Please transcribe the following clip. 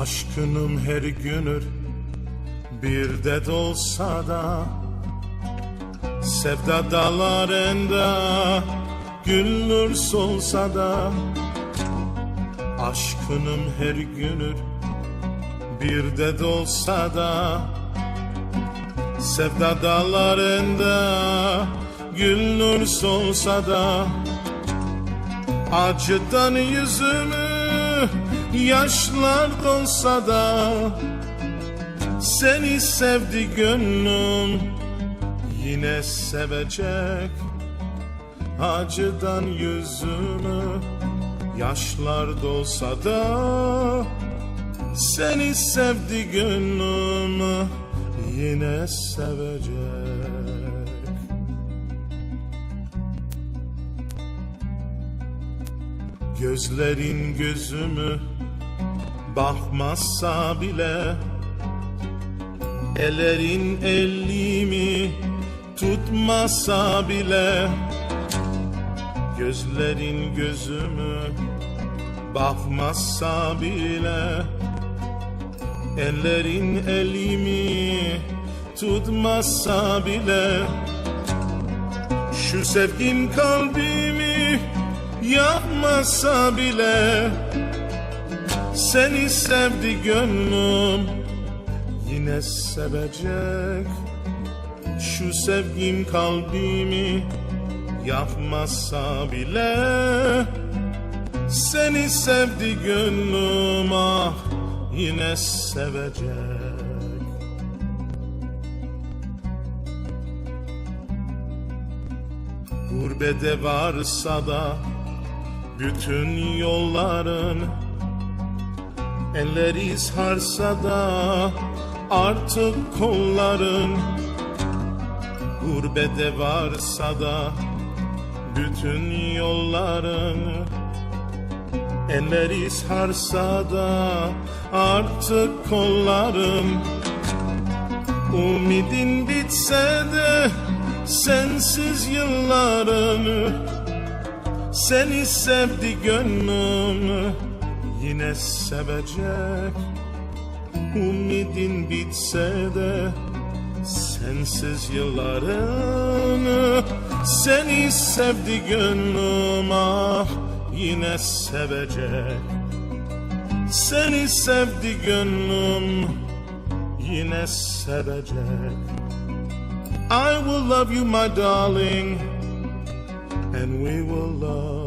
Aşkınım her günür bir de dolsa da. Sevda dallarında güllür solsa da. Aşkınım her günür bir de dolsa da. Sevda dallarında güllür solsa da. Acıdan yüzümü yaşlar dolsa da Seni sevdi gönlüm. Yine sevecek Acıdan yüzümü. Yaşlar dolsa da Seni sevdi gönlüm. Yine sevecek. Gözlerin gözümü bakmazsa bile Ellerin elimi tutmasa bile Gözlerin gözümü bakmazsa bile Ellerin elimi tutmazsa bile Şu sevgin kalbimi yapmasa bile Seni sevdi gönlüm yine sevecek. Şu sevgim kalbimi yapmasa bile Seni sevdi gönlüm ah yine sevecek. Gurbede varsa da bütün yolların Elleri sarsa da artık kolların Gurbede varsa da bütün yolların Elleri sarsa da artık kolların Umidin bitse de sensiz yıllarını Seni sevdi gönlüm yine sevecek Umidin bitse de sensiz yıllarını Seni sevdi gönlüm ah yine sevecek. Seni sevdi gönlüm yine sevecek. I will love you my darling and we will love